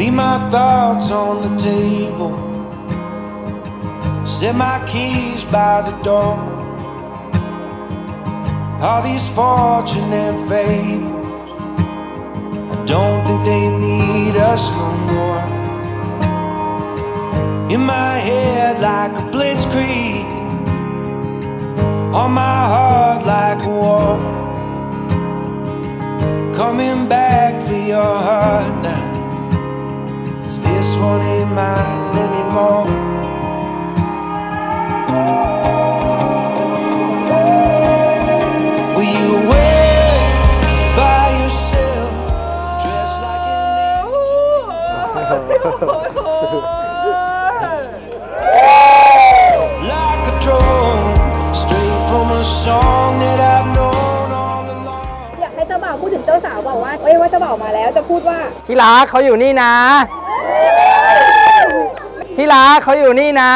Leave my thoughts on the table. Set my keys by the door. All these fortune and fables. I don't think they need us no more. In my head like a blitzkrieg. On my heart like a war. Coming back for your heart now. 'Cause this one ain't mine anymore. Will you wait by yourself, dressed like an angel? like a drone, straight from a song that I've known all along. อยากให้เจ้าบ่าวพูดถึงเจ้าสาวบอกว่า เอ้ยว่าเจ้าบ่าวมาแล้วจะพูดว่า ที่รักเขาอยู่นี่นะ ที่รักเขาอยู่นี่นะ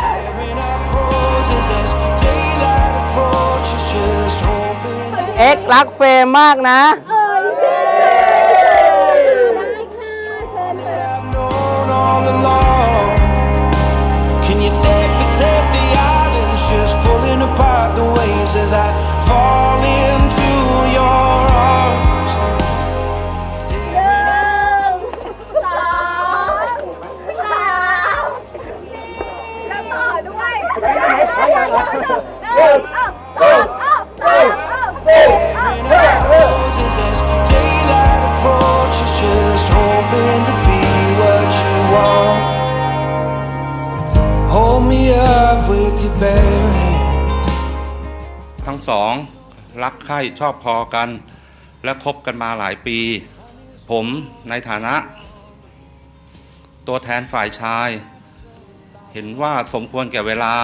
Tearing up roses as daylight approaches, just hoping เอ็กซ์รักเฟรมมากนะ เอ้ ทั้งสองรักใคร่ชอบพอกัน และคบกันมาหลายปี ผมในฐานะ ตัวแทนฝ่ายชาย เห็นว่าสมควรแก่เวลา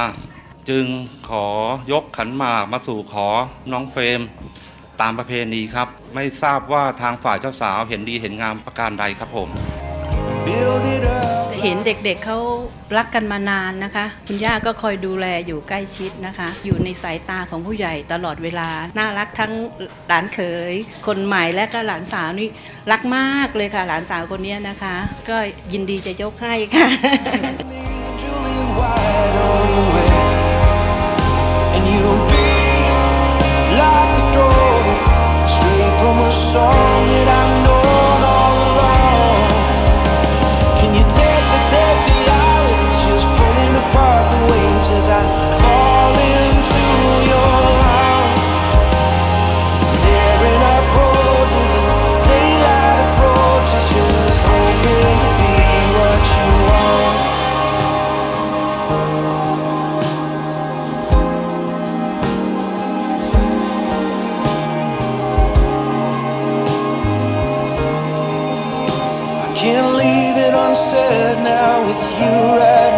จึงขอยกขันหมากมาสู่ขอน้องเฟรม ตามประเพณีครับ ไม่ทราบว่าทางฝ่ายเจ้าสาวเห็นดีเห็นงามประการใดครับผม เห็นเด็กๆเขารักกันมานานนะคะ คุณย่าก็คอยดูแลอยู่ใกล้ชิดนะคะ อยู่ในสายตาของผู้ใหญ่ตลอดเวลา น่ารักทั้งหลานเขย คนใหม่และก็หลานสาวนี่รักมากเลยค่ะ หลานสาวคนนี้นะคะ ก็ยินดีจะยกให้ค่ะ sad now with you right